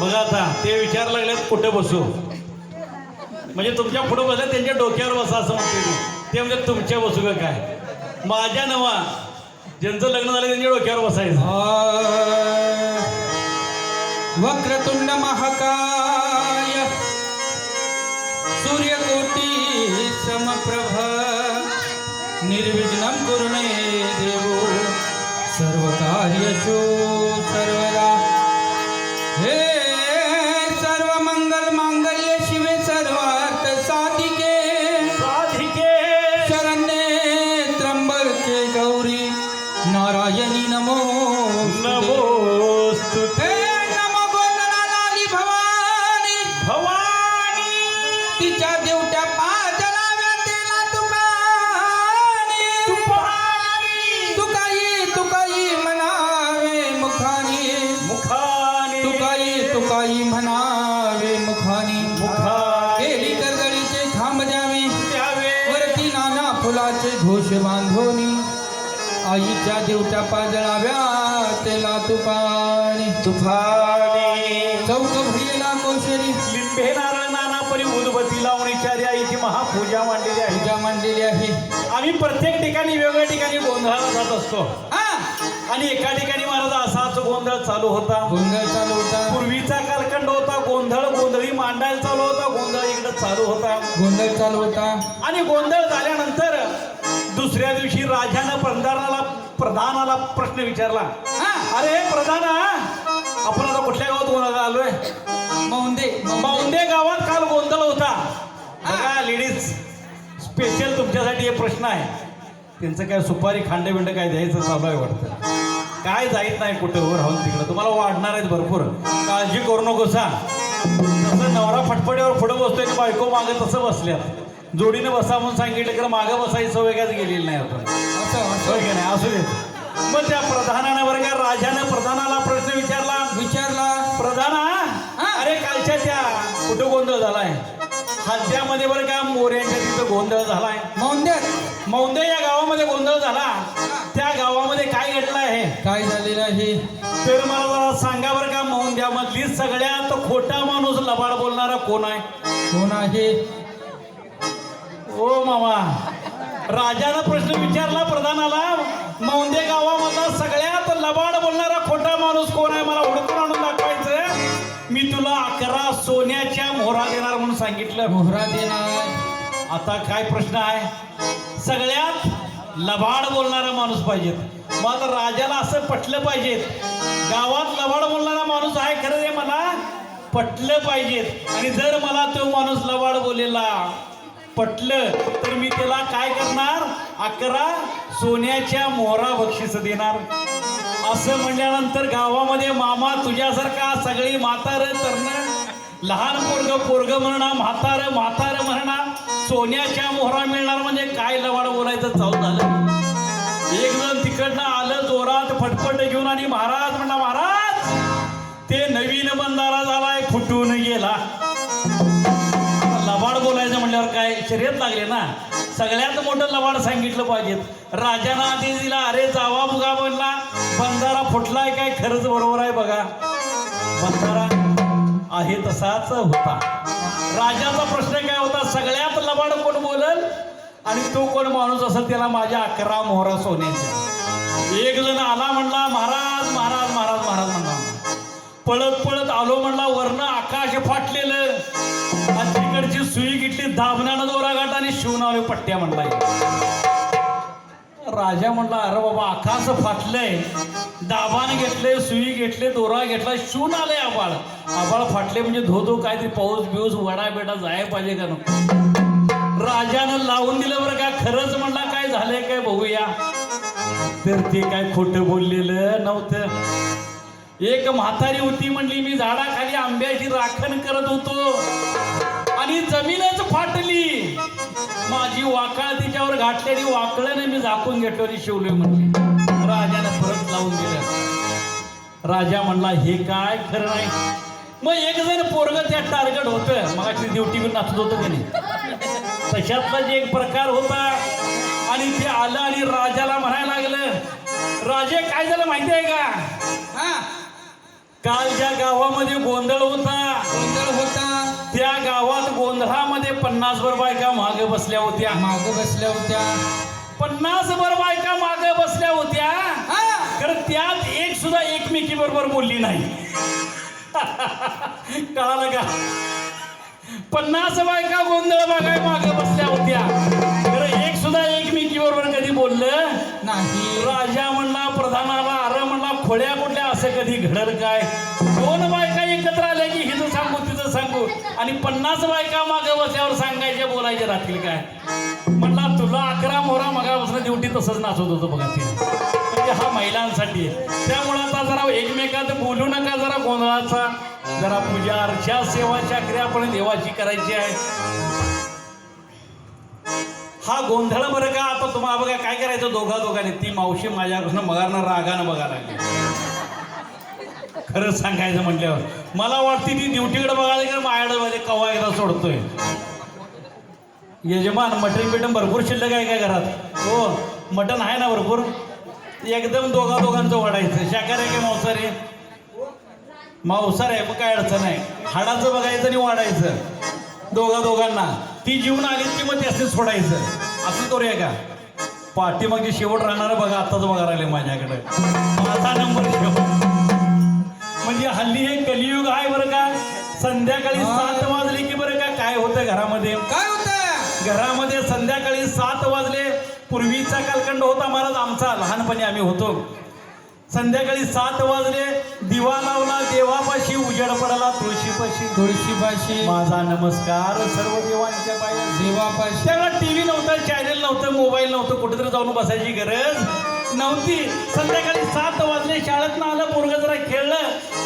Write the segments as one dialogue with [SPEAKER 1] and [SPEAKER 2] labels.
[SPEAKER 1] बघा आता ते विचार लागलेत कुठे बसू? म्हणजे तुमच्यापुढे बसले त्यांच्या डोक्यावर बसा असं म्हणते ते म्हणजे तुमच्या बसू का काय? माझ्या नवा ज्यांचं लग्न झालं त्यांच्या डोक्यावर बसायचं.
[SPEAKER 2] वक्रतुंड महाकाय सूर्यकोटी समप्रभ निर्विघ्नं कुरु देवो सर्वकार्यशो कार्यशो
[SPEAKER 1] सर्व
[SPEAKER 2] तिच्या देवट्या तुकाई तुकाई म्हणावे मुखानी.
[SPEAKER 1] मुखाने.
[SPEAKER 2] तुकाई तुकाई म्हणावे मुखानी.
[SPEAKER 1] मुखाने.
[SPEAKER 2] केली करगडीचे खांब द्यावे.
[SPEAKER 1] द्यावे.
[SPEAKER 2] वरती नाना फुलाचे घोष बांधोनी. आईच्या देवट्या पाजळाव्या तेला तुपानी.
[SPEAKER 1] तुफाने प्रत्येक ठिकाणी वेगवेगळ्या ठिकाणी गोंधळाला जात असतो.
[SPEAKER 2] हा.
[SPEAKER 1] आणि एका ठिकाणी महाराज असाच गोंधळ चालू होता.
[SPEAKER 2] गोंधळ चालू होता.
[SPEAKER 1] पूर्वीचा कालखंड होता गोंधळ गोंधळी मांडायला चालू होता गोंधळ इकडे चालू होता.
[SPEAKER 2] गोंधळ चालू होता.
[SPEAKER 1] आणि गोंधळ झाल्यानंतर दुसऱ्या दिवशी राजानं प्रधानाला प्रधानाला प्रश्न विचारला.
[SPEAKER 2] हा.
[SPEAKER 1] अरे प्रधाना आपण आता कुठल्या गावात गोंधळ आलोय?
[SPEAKER 2] मौंदे.
[SPEAKER 1] मौंदे गावात काल गोंधळ होता. लेडीज स्पेशल तुमच्यासाठी हे प्रश्न आहे. त्यांचं काय सुपारी खांड बिंड काय द्यायचं चालू आहे वाटतं. काय जायत नाही कुठं वर राहून तिकडं. तुम्हाला वाढणार आहेत भरपूर. काळजी करू नको सा. तसं नवरा फटफट्यावर पुढं बसतोय आणि बायको मागं तसं बसल्यात. जोडीनं बसा म्हणून सांगितलं की मागं बसायची सवय कायच गेलेली नाही आपण
[SPEAKER 2] असं
[SPEAKER 1] की नाही? असू देत मग त्या प्रधानानं बरं का राजानं प्रधानाला प्रश्न विचारला.
[SPEAKER 2] विचारला.
[SPEAKER 1] प्रधाना
[SPEAKER 2] हा.
[SPEAKER 1] अरे कालच्या त्या कुठं गोंधळ झालाय? हद्यामध्ये बरं का मोऱ्यांच्या तिथं गोंधळ झालाय.
[SPEAKER 2] मौंद्यात?
[SPEAKER 1] मौंदे या गावामध्ये गोंधळ झाला. त्या गावामध्ये काय घडलं आहे?
[SPEAKER 2] काय झालेलं आहे?
[SPEAKER 1] तर मला जरा सांगा बरं का मौंद्यामधली सगळ्यात खोटा माणूस लबाड बोलणारा कोण आहे?
[SPEAKER 2] कोण आहे?
[SPEAKER 1] ओ मामा राजानं प्रश्न विचारला प्रधानाला मौंदे गावामधला सगळ्यात लबाड बोलणारा खोटा माणूस कोण आहे? मला हुडकून सांगितलं
[SPEAKER 2] मोहरा देणार
[SPEAKER 1] आता काय प्रश्न आहे? सगळ्यात लबाड बोलणारा माणूस पाहिजे मग राजाला असं पटलं पाहिजेत. गावात लबाड बोलणारा माणूस आहे खरं हे मला पटलं पाहिजेत. आणि जर मला तो माणूस लबाड बोलेला पटलं तर मी त्याला काय करणार? अकरा सोन्याच्या मोहरा बक्षीस देणार. असं म्हणल्यानंतर गावामध्ये मामा तुझ्यासारखा सगळी म्हातारं तरण लहान पोरग पोरग म्हणणार म्हातार म्हातार म्हणणार सोन्याच्या मोहरा मिळणार म्हणजे काय लवाड बोलायचं चालू झालं एक जण तिकडनं आलं जोरात फटफट घेऊन आणि महाराज म्हणा महाराज ते नवीन बंधारा झालाय फुटून गेला. लबाड बोलायचं म्हणल्यावर काय शर्यत लागले ना? सगळ्यात मोठं लबाड सांगितलं पाहिजेत. राजानं आधी दिला अरे जावा बुगा म्हणला बंधारा फुटलाय काय? खरंच बरोबर आहे बघा. बंधारा आहे तसाच होता. राजाचा प्रश्न काय होता? सगळ्यात लबाड कोण बोलल? आणि तो कोण माणूस असेल त्याला माझ्या अकरा मोहरा सोन्याच्या. एक जण आला म्हणला महाराज महाराज महाराज महाराज म्हणला. पळत पळत आलो म्हणला वरनं आकाश फाटलेलं. आणि तिकडची सुई घेतली दाबण्यानं दोराघाट आणि शिवनावे पट्ट्या म्हणलाय राजा म्हणला अरे बाबा आकाश फाटलंय. दाबान घेतले सुई घेतले दोरा घेतला शिवून आले आबाळ. आबाळ फाटले म्हणजे धो धो काहीतरी पाऊस बिऊस वडा बेटा जायला पाहिजे का नको? राजानं लावून दिलं बरं का खरंच म्हणला काय झालंय काय बघूया. तर ते काय खोटं बोललेलं नव्हतं. एक म्हातारी होती म्हणली मी झाडाखाली आंब्याची राखण करत होतो. आणि जमीनच फाटली. माझी वाकाळ तिच्यावर घातलेली वाकळ्याने मी झाकून घेतलो आणि शिवले म्हणली. राजाने परत लावून दिलं. राजा म्हणला हे काय खरं नाही. मग एक जण पोरग त्या टार्गेट होतं. मग ड्युटीवर नाचत होतं का नाही. तशातलाच एक प्रकार होता आणि ते आलं आणि राजाला म्हणायला लागलं राजे काय झालं माहिती आहे का?
[SPEAKER 2] हा.
[SPEAKER 1] काल ज्या गावामध्ये गोंधळ होता
[SPEAKER 2] गोंधळ होता.
[SPEAKER 1] त्या गावात गोंधळामध्ये पन्नास भर बायका मागे बसल्या होत्या.
[SPEAKER 2] माग बसल्या होत्या.
[SPEAKER 1] पन्नास भर बायका मागे बसल्या होत्या. खरं त्यात एक सुद्धा एकमेकी बरोबर बोलली नाही. कळालं का? पन्नास बायका गोंधळ बघाय मागे बसल्या होत्या. खरं एक सुद्धा एकमेकी बरोबर कधी बोललं
[SPEAKER 2] नाही.
[SPEAKER 1] राजा म्हणला प्रधानाला अरे म्हणला खोड्या कुठल्या असं कधी घडल काय? दोन बायका एकत्र आल्या की हिचं सांगू तिचं सांगू. आणि पन्नास बायका मागे बसल्यावर सांगायचे बोलायचे राहतील काय? म्हणला तुला अकरा मोहरा मगापासून ड्युटी तसंच नाचत होतं बघा ते म्हणजे हा महिलांसाठी आहे. त्यामुळे आता जरा एकमेकात बोलू नका जरा गोंधळाचा. जरा पूजा अर्चा सेवा चाकरी आपण देवाची करायची आहे. हा गोंधळ बरं का? आता तुम्हाला बघा काय करायचं दोघा दोघांनी. ती मावशी माझ्याकडून मगारनं रागानं बघायला लागली. खरंच सांगायचं म्हटल्यावर. मला वाटते ती ड्युटीकडे बघायला की माझ्याकडे म्हणजे कवा एकदा सोडतोय. यजमान मटण बिटन भरपूर शिल्लक आहे काय घरात? हो मटण आहे ना भरपूर. एकदम दोघा दोघांचं वाढायचं. शाकाहारी आहे की मांसाहारी? आहे? मांसाहारी आहे मग काय अडचण आहे हाडाचं बघायचं आणि वाढायचं. दोघा दोघांना ती जीवन आली की मग त्यासनी सोडायचं. असं करूया का? पाठी मग शेवट राहणार बघा आताच बघा राहिले माझ्याकडे. माझा नंबर शेवट म्हणजे हल्ली हे कलियुग आहे बरं का? संध्याकाळी. सात वाजले की बरं का? काय होतं घरामध्ये?
[SPEAKER 2] काय
[SPEAKER 1] घरामध्ये संध्याकाळी सात वाजले. पूर्वीचा कालखंड होता महाराज आमचा. लहानपणी आम्ही होतो. संध्याकाळी सात वाजले. दिवा लावला देवापाशी उजेड पडला तुळशीपाशी.
[SPEAKER 2] तुळशी पाशी
[SPEAKER 1] माझा नमस्कार सर्व देवांच्या पाया.
[SPEAKER 2] देवापाशी.
[SPEAKER 1] त्यावेळेला टीव्ही नव्हता चॅनल नव्हतं मोबाईल नव्हतं. कुठेतरी जाऊन बसायची गरज. नव्हती. संध्याकाळी सात वाजले. शाळेत आलं पोरग जरा खेळलं.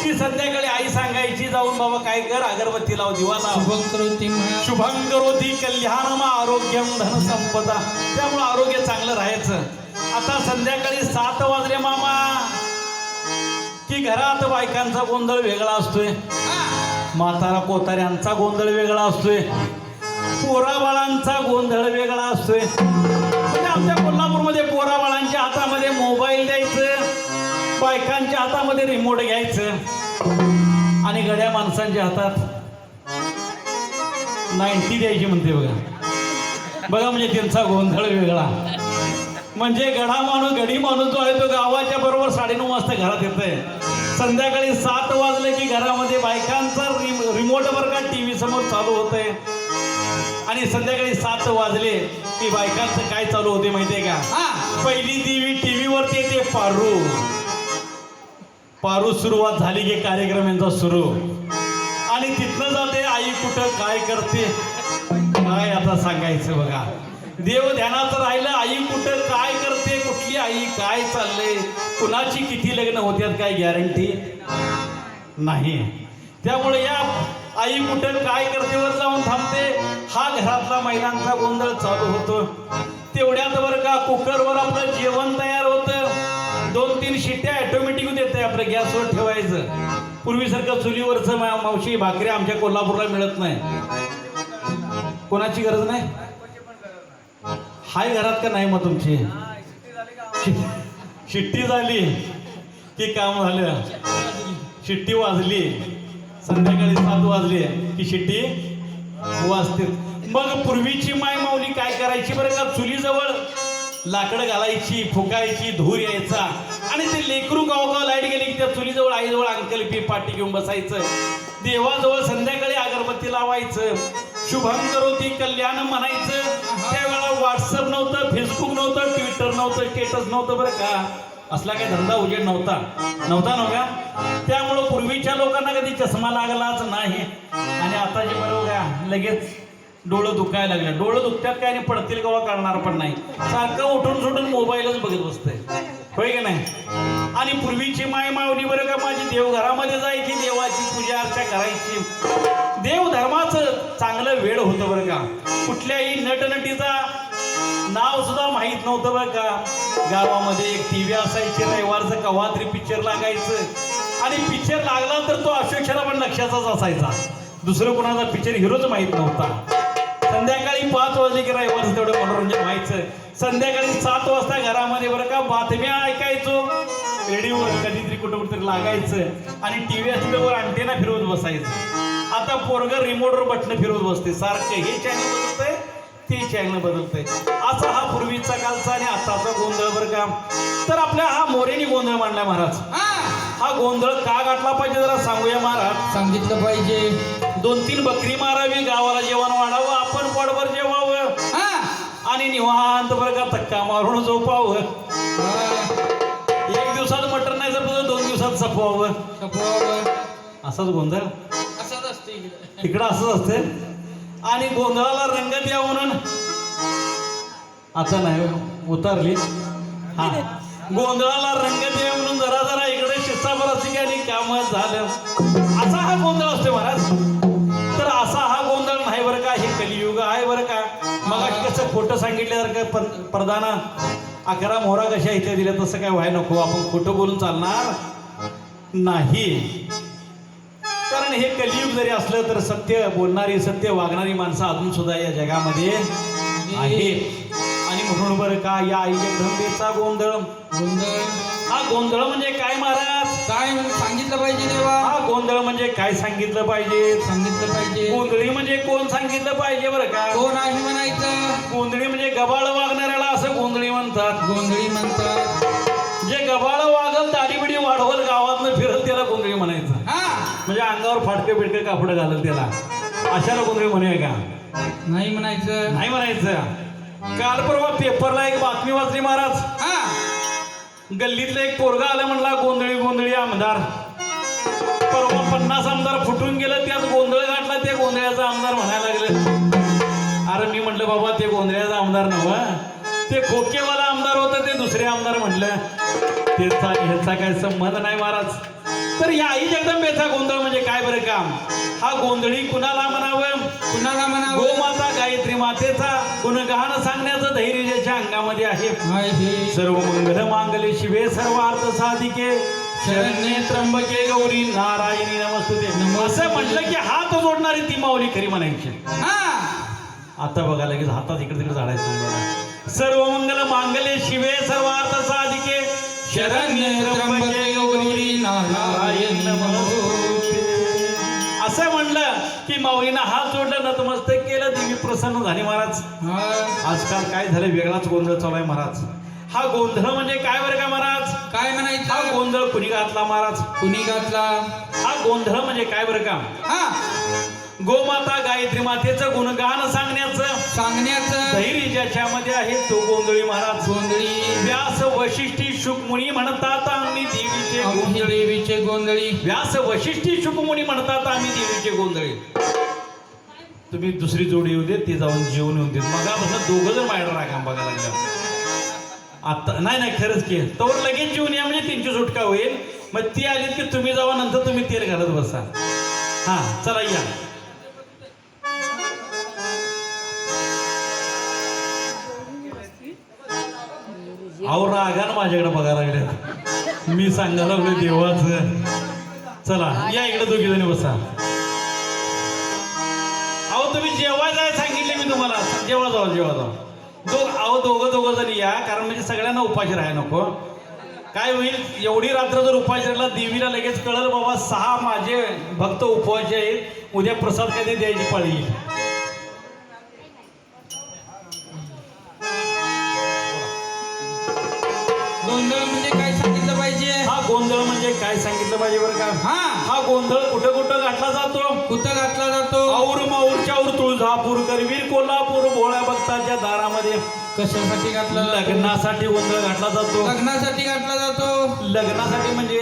[SPEAKER 1] की संध्याकाळी आई सांगायची जाऊन बाबा काय कर अगरबत्ती लाव दिवा लाव
[SPEAKER 2] शुभं करोति
[SPEAKER 1] कल्याणम आरोग्यम धन संपदा. त्यामुळे आरोग्य चांगलं राहायचं. आता संध्याकाळी सात वाजले मामा. की घरात बायकांचा गोंधळ वेगळा असतोय. म्हातारा कोताऱ्यांचा गोंधळ वेगळा असतोय. पोराबाळांचा गोंधळ वेगळा असतोय. म्हणजे आमच्या कोल्हापूरमध्ये बायकांच्या हातामध्ये रिमोट घ्यायचं आणि गड्या माणसांच्या हातात नाईन्टी द्यायची म्हणते बघा. बघा म्हणजे त्यांचा गोंधळ वेगळा. म्हणजे गडा माणूस गडी माणूस जो आहे तो गावाच्या बरोबर साडेनऊ वाजता घरात येतोय. संध्याकाळी सात वाजले की घरामध्ये बायकांचा रिम रिमोट वर का टी व्ही समोर चालू होतंय. आणि संध्याकाळी सात वाजले की बायकांचं काय चालू होते माहितीये का?
[SPEAKER 2] हा.
[SPEAKER 1] पहिली टीव्ही टीव्ही वरती येते पारू. पारू सुरुवात झाली की कार्यक्रम यांचा सुरू. आणि तिथनं जाते आई कुठं काय करते? काय आता सांगायचं बघा. देव ध्यानात राहिलं आई कुठं काय करते? कुठली आई काय चाललंय? कुणाची किती लग्न होत्यात काय गॅरंटी नाही. त्यामुळे या आई कुठं काय करते वर जाऊन थांबते. हा घरातला महिलांचा गोंधळ चालू होतो. तेवढ्यात बरं का कुकरवर आपलं जेवण तयार होतं. दोन तीन शिट्ट्या ऑटोमॅटिक देते आपलं गॅसवर ठेवायचं. पूर्वीसारखं चुलीवरचं मा- मावशी भाकरी आमच्या कोल्हापूरला मिळत नाही. कोणाची गरज नाही? हाय घरात का नाही मग तुमची? शिट्टी झाली की काम झालं. शिट्टी वाजली. संध्याकाळी सात वाजली की शिट्टी वाजते. मग पूर्वीची माय माऊली काय करायची बरं का? चुलीजवळ लाकडं घालायची फुकायची धूर यायचा. आणि ते लेकरू गावगाव लाइट गेली की त्या चुलीजवळ आईजवळ अंकल पी पाठी घेऊन बसायचं. देवाजवळ संध्याकाळी अगरबत्ती लावायचं. शुभम करोती कल्याण म्हणायचं. त्यावेळेला व्हॉट्सअप नव्हतं फेसबुक नव्हतं ट्विटर नव्हतं स्टेटस नव्हतं बरं का. असला काही धंदा उजेड नव्हता. नव्हता नव्हता. त्यामुळं पूर्वीच्या लोकांना कधी चष्मा लागलाच नाही. आणि आता जे बरोबर लगेच डोळं दुखायला लागलं. डोळं दुखतात काय आणि पडतील केव्हा कळणार पण नाही. सारखं उठून सुटून मोबाईलच बघत बसतंय. होय का नाही? आणि पूर्वीची माय मावली बरं का माझी देवघरामध्ये जायची देवाची पूजा अर्चा करायची. देव धर्माचं चांगलं वेळ होतं बरं का. कुठल्याही नटनटीचा नाव सुद्धा माहीत नव्हतं बरं का. गावामध्ये एक टी व्ही असायची रविवारचं कव्हा तरी पिक्चर लागायचं. आणि पिक्चर लागला तर तो अक्षरशः पण लक्षाचाच असायचा. दुसरं कोणाचा पिक्चर हिरोच माहीत नव्हता. संध्याकाळी पाच वाजले की रविवारचं तेवढं मनोरंजन व्हायचं. संध्याकाळी सात वाजता घरामध्ये बरं का बातम्या ऐकायचो. रेडिओवर कधीतरी कुठं कुठेतरी लागायचं. आणि टीव्ही असल्यावर अंटेना फिरवत बसायचं. आता पोरग रिमोटवर बटणं फिरवत बसते सारखं हे चॅनल बदलतंय ते चॅनल बदलतंय. असा हा पूर्वीचा कालचा आणि आताचा गोंधळ बरं का. तर आपल्या हा मोरेनी गोंधळ मांडला महाराज.
[SPEAKER 2] हा.
[SPEAKER 1] हा गोंधळ का गाठला पाहिजे जरा सांगूया महाराज.
[SPEAKER 2] सांगितलं पाहिजे.
[SPEAKER 1] दोन तीन बकरी मारावी गावाला जेवण वाढावं आपण पोटभर जेवावं.
[SPEAKER 2] हा.
[SPEAKER 1] आणि निवांत बरं का धक्का मारून झोपावं.
[SPEAKER 2] हा.
[SPEAKER 1] एक दिवसात मटण नाही जपलं दोन दिवसात सपवावं. असाच गोंधळ?
[SPEAKER 2] असंच असते इकडे.
[SPEAKER 1] इकडं असंच असते आणि गोंधळाला रंगत या म्हणून. आता नाही उतारली. हा. गोंधळाला रंगत या म्हणून जरा जरा इकडे शिस्ताभर असते की आणि काम झालं. असा हा गोंधळ असतो महाराज. खोटं सांगितल्यासारखं पण प्रधाना अकरा मोहरा कशा इथे दिल्या तसं काय व्हाय नको आपण खोटं बोलून चालणार नाही. कारण हे कलियुग जरी असलं तर सत्य बोलणारी सत्य वागणारी माणसं अजून सुद्धा या जगामध्ये आहेत. म्हणून बरं का या जगदंबेचा गोंधळ.
[SPEAKER 2] गोंधळ?
[SPEAKER 1] हा गोंधळ म्हणजे काय महाराज?
[SPEAKER 2] काय म्हणून सांगितलं पाहिजे देवा?
[SPEAKER 1] हा गोंधळ म्हणजे काय सांगितलं पाहिजे?
[SPEAKER 2] सांगितलं पाहिजे.
[SPEAKER 1] गोंधळी म्हणजे कोण सांगितलं पाहिजे बरं का?
[SPEAKER 2] कोण आहे म्हणायचं?
[SPEAKER 1] गोंधळी म्हणजे गबाळ वागणाऱ्याला असं गोंधळी म्हणतात.
[SPEAKER 2] गोंधळी म्हणतात.
[SPEAKER 1] जे गबाळ वागल दाढीबिडी वाढवल गावातनं फिरल त्याला गोंधळी म्हणायचं.
[SPEAKER 2] हा.
[SPEAKER 1] म्हणजे अंगावर फाटके बिडके कापड घालल त्याला. अशाला गोंधळी म्हणूया का?
[SPEAKER 2] नाही म्हणायचं.
[SPEAKER 1] नाही म्हणायचं. काल परवा पेपरला एक बातमी वाचली महाराज.
[SPEAKER 2] हा.
[SPEAKER 1] गल्लीतलं एक पोरगा आलं म्हणला गोंधळी गोंधळी आमदार. परवा पन्नास आमदार फुटून गेलं त्यात गोंधळ गाठला ते गोंधळ्याचा आमदार म्हणायला लागले. अरे मी म्हटलं बाबा ते गोंधळ्याचा आमदार नव ते खोकेवाला आमदार होतं ते दुसरे आमदार म्हटलं. त्याचा ह्याचा काय संबंध नाही महाराज. तर या आई जगदंबेचा गोंधळ म्हणजे काय बरं काम? हा गोंधळी कुणाला म्हणावं?
[SPEAKER 2] कुणाला म्हणावं?
[SPEAKER 1] गोमाता गायत्री मातेचा गुणगान सांगण्याचं धैर्य ज्याच्या अंगामध्ये आहे. सर्व मंगल मांगले शिवे सर्व अर्थ साधिके. शरण्ये त्र्यंबके गौरी नारायणी नमस्तुते. असं म्हटलं की हात जोडणारी ती माऊली खरी म्हणायची.
[SPEAKER 2] हा.
[SPEAKER 1] आता बघा लगेच हातात इकडे तिकडे झाडायचं. सर्व मंगल मांगले शिवे सर्व अर्थ साधिके. असं म्हणलं की माऊलीनं हात जोडलं नतमस्तक केलं देवी प्रसन्न झाली महाराज.
[SPEAKER 2] हा.
[SPEAKER 1] आजकाल काय झालं वेगळाच गोंधळ चालू आहे महाराज. हा गोंधळ म्हणजे काय बरं का महाराज?
[SPEAKER 2] काय
[SPEAKER 1] हा
[SPEAKER 2] म्हणायचं
[SPEAKER 1] गोंधळ कुणी घातला महाराज?
[SPEAKER 2] कुणी घातला?
[SPEAKER 1] हा गोंधळ म्हणजे काय बरं का?
[SPEAKER 2] हा.
[SPEAKER 1] गोमाता गायत्री मातेचं गुणगान सांगण्याचं.
[SPEAKER 2] सांगण्याचं
[SPEAKER 1] धैर्य ज्याच्यामध्ये आहे तो गोंधळी महाराज.
[SPEAKER 2] गोंधळी.
[SPEAKER 1] व्यास वशिष्ठी शुकमुनी म्हणतात आम्ही देवीचे गोंधळी.
[SPEAKER 2] देवीचे गोंधळी.
[SPEAKER 1] व्यास वशिष्ठी शुकमुनी म्हणतात आम्ही देवीचे गोंधळी. तुम्ही दुसरी जोडी येऊ देत ती जाऊन जेवण येऊन देत. मगापासून दोघं जण माझ्याकडे रागा बघायला लागल्या. आता नाही नाही खरंच की. तोवर लगेच जेवून या म्हणजे त्यांची सुटका होईल. मग ती आली की तुम्ही जावा नंतर तुम्ही तेल घालत बसा. हा चला या. अहो रागानं माझ्याकडे बघायला लागले मी सांगायला लागलो देवाचं. चला या इकडे दोघी जणी बसा. अहो तुम्ही जेव्हा जाय सांगितले मी तुम्हाला. जेव्हा जाऊ जेव्हा जाऊ दोघ अहो दोघं दोघं जणी या कारण म्हणजे सगळ्यांना उपाशी राहाय नको. काय होईल एवढी रात्र जर उपाशी राहिला देवीला लगेच कळलं बाबा सहा माझे भक्त उपवास आहेत. उद्या प्रसाद कधी द्यायची पाळी
[SPEAKER 2] पाहिजे
[SPEAKER 1] बरं का?
[SPEAKER 2] हा.
[SPEAKER 1] हा गोंधळ कुठं कुठं गाठला जातो?
[SPEAKER 2] कुठं घातला जातो?
[SPEAKER 1] और माऊरच्या और तुळजापूर करवीर कोल्हापूर भोळ्या भक्ताच्या दारामध्ये.
[SPEAKER 2] कशासाठी घातला
[SPEAKER 1] लग्नासाठी गोंधळ घातला जातो.
[SPEAKER 2] लग्नासाठी घातला जातो?
[SPEAKER 1] लग्नासाठी म्हणजे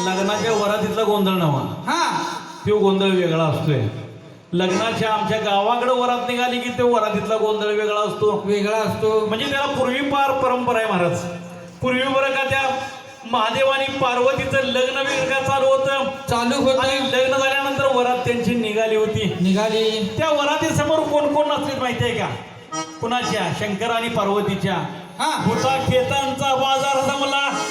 [SPEAKER 1] लग्नाच्या वरातीतला गोंधळ नवा.
[SPEAKER 2] हा.
[SPEAKER 1] तो गोंधळ वेगळा असतोय. लग्नाच्या आमच्या गावाकडे वरात निघाली की तो वरातीतला गोंधळ वेगळा असतो.
[SPEAKER 2] वेगळा असतो.
[SPEAKER 1] म्हणजे त्याला पूर्वीपार परंपरा आहे महाराज. पूर्वी बरं का त्या महादेवानी पार्वतीचं लग्न का चालू होतं.
[SPEAKER 2] चालू
[SPEAKER 1] आणि
[SPEAKER 2] होत
[SPEAKER 1] लग्न झाल्यानंतर वरात त्यांची निघाली होती.
[SPEAKER 2] निघाली.
[SPEAKER 1] त्या वराती समोर कोण कोण नसलेत माहिती आहे का? कुणाच्या? शंकर आणि पार्वतीच्या.
[SPEAKER 2] हा.
[SPEAKER 1] भूता खेतांचा बाजार जमला.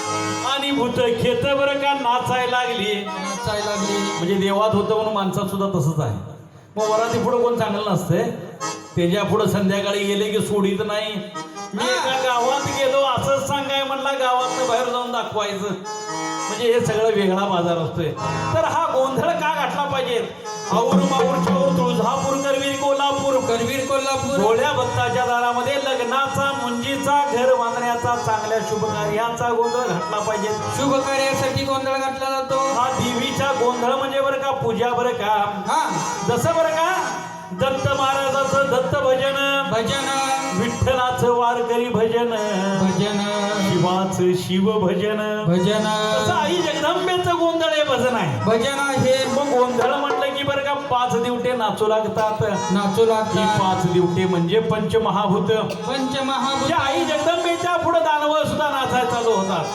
[SPEAKER 1] आणि भूत खेत बरं का नाचायला लागली.
[SPEAKER 2] नाचायला लागली.
[SPEAKER 1] म्हणजे देवात होतं म्हणून माणसात सुद्धा तसंच आहे. मग वराती पुढे कोण चांगलं नसते त्याच्या पुढे संध्याकाळी गेले की सोडीत नाही. मी एका गावात गेलो असंच सांगाय म्हणला गावात बाहेर जाऊन दाखवायचं. म्हणजे हे सगळं वेगळा बाजार असतोय. तर हा गोंधळ का गाठला पाहिजे? आऊर माऊर चाऊर तुळजापूर करवीर कोल्हापूर.
[SPEAKER 2] करवीर कोल्हापूर.
[SPEAKER 1] भोळ्या भक्ताच्या दारामध्ये लग्नाचा मुंजीचा घर बांधण्याचा चांगल्या शुभ कार्याचा गोंधळ घातला पाहिजे.
[SPEAKER 2] शुभ कार्यासाठी गोंधळ घातला जातो.
[SPEAKER 1] हा देवीचा गोंधळ म्हणजे बरं का पूजा बरं का?
[SPEAKER 2] हा.
[SPEAKER 1] जसं बरं का? दत्त महाराजाचं दत्त भजन.
[SPEAKER 2] भजन.
[SPEAKER 1] विठ्ठलाचं वारकरी भजन.
[SPEAKER 2] भजन.
[SPEAKER 1] शिवाचं शिव भजन.
[SPEAKER 2] भजन.
[SPEAKER 1] आई जगदंबेचं गोंधळ हे भजन आहे.
[SPEAKER 2] भजन आहे.
[SPEAKER 1] मग गोंधळ म्हटलं की बरं का पाच दिवटे नाचू लागतात.
[SPEAKER 2] नाचू
[SPEAKER 1] ही
[SPEAKER 2] लागतात
[SPEAKER 1] पाच दिवटे म्हणजे पंचमहाभूत.
[SPEAKER 2] पंचमहाभूत.
[SPEAKER 1] आई जगदंबेच्या पुढे दानव सुद्धा नाचायला चालू होतात.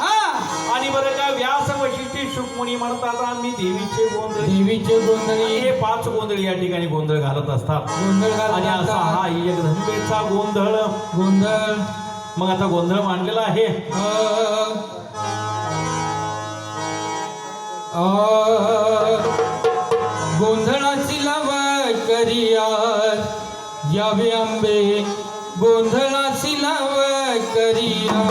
[SPEAKER 1] शुकमुनी म्हणतात आम्ही देवीचे गोंधळ
[SPEAKER 2] देवीचे गोंधळी
[SPEAKER 1] हे पाच गोंधळ या ठिकाणी गोंधळ घालत असतात.
[SPEAKER 2] गोंधळ
[SPEAKER 1] आणि असा हा आई जगदंबेचा गोंधळ.
[SPEAKER 2] गोंधळ.
[SPEAKER 1] मग आता गोंधळ मांडलेला आहे.
[SPEAKER 2] गोंधळाची लाव करिया यावे आंबे. गोंधळाची लाव करिया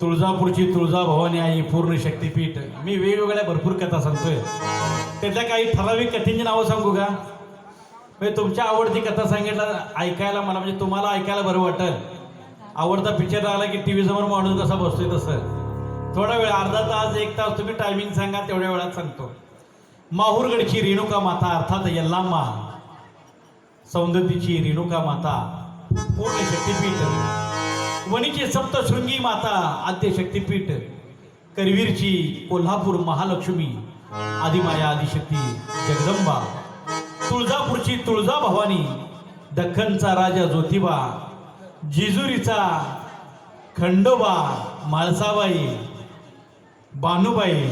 [SPEAKER 1] तुळजापूरची तुळजाभवानी आई पूर्ण शक्तीपीठ. मी वेगवेगळ्या भरपूर कथा सांगतोय. त्यातल्या काही ठराविक कथींची नावं सांगू का? म्हणजे तुमच्या आवडती कथा सांगितलं ऐकायला मला म्हणजे तुम्हाला ऐकायला बरं वाटेल. आवडता पिक्चर आला की टी व्ही समोर माणूस कसा बसतोय तसं. थोडा वेळ अर्धा तास एक तास तुम्ही टायमिंग सांगा तेवढ्या वेळात सांगतो. माहूरगडची रेणुका माता अर्थात यल्लाम्मा. सौंदतीची रेणुका माता. पूर्ण शक्तीपीठ. वणीची सप्तशृंगी माता आद्य शक्तीपीठ करवीरची कोल्हापूर महालक्ष्मी आदिमाया आदिशक्ती जगदंबा तुळजापूरची तुळजा भवानी दख्खनचा राजा ज्योतिबा जिजुरीचा खंडोबा माळसाबाई बानुबाई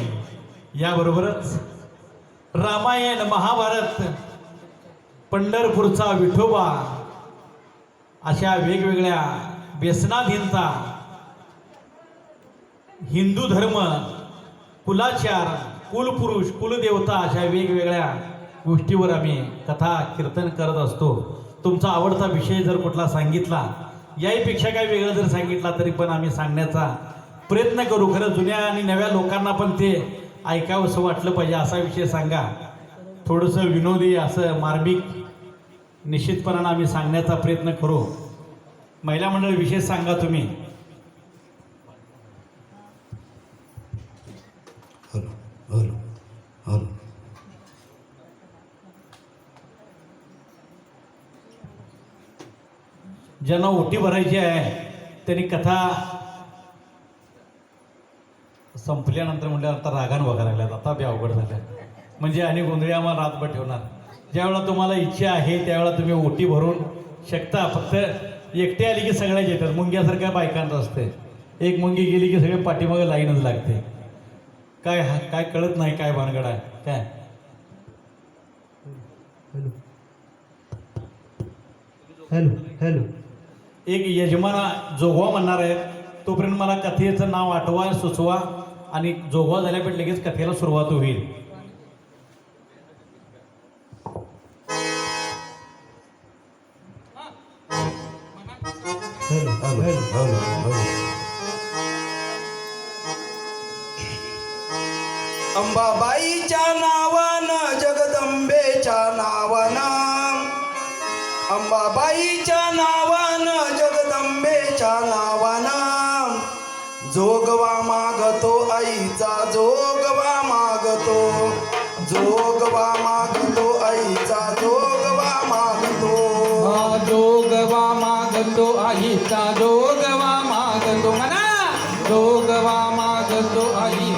[SPEAKER 1] याबरोबरच रामायण महाभारत पंढरपूरचा विठोबा अशा वेगवेगळ्या व्यसनाधीनता हिंदू धर्म कुलाचार कुलपुरुष कुलदेवता अशा वेगवेगळ्या गोष्टीवर आम्ही कथा कीर्तन करत असतो. तुमचा आवडता विषय जर कुठला सांगितला याहीपेक्षा काही वेगळं जर सांगितला तरी पण आम्ही सांगण्याचा प्रयत्न करू. खरं जुन्या आणि नव्या लोकांना पण ते ऐकावंसं वाटलं पाहिजे असा विषय सांगा. थोडंसं विनोदी असं मार्मिक निश्चितपणानं आम्ही सांगण्याचा प्रयत्न करू. महिला मंडळ विशेष सांगा तुम्ही.
[SPEAKER 3] Hello hello hello.
[SPEAKER 1] ज्यांना ओटी भरायची आहे त्यांनी कथा संपल्यानंतर म्हटल्यावर आता रागानं बघायला लागल्यात आता बी अवघड झाल्या म्हणजे आणि गोंधळी आम्हाला रातभर ठेवणार. ज्यावेळेला तुम्हाला इच्छा आहे त्यावेळेला तुम्ही ओटी भरून शकता. फक्त एकटे आली की सगळ्याच येतात मुंग्यासारख्या बायकांचं असते. एक मुंगी गेली की सगळे पाठीमागे लाईनच लागते. काय हा- काय कळत नाही काय भानगड आहे. काय?
[SPEAKER 3] हॅलो. हॅलो
[SPEAKER 1] एक यजमाना जोगवा म्हणणार आहेत. तोपर्यंत मला कथेचं नाव आठवा सुचवा. आणि जोगवा झाल्यापेठ लगेच कथेला सुरुवात होईल.
[SPEAKER 3] हॅलो हॅलो हॅलो हॅलो
[SPEAKER 4] अंबाबाईच्या नावानं जगदंबेच्या नावानं. अंबाबाईच्या नावानं जगदंबेच्या नावानं. जोगवा मागतो आईचा जोगवा मागतो. जोगवा मागतो आईचा जोगवा मागतो.
[SPEAKER 2] हा मागतो आईचा दोगवा मागतो म्हणा दोगवा मागतो
[SPEAKER 4] आई.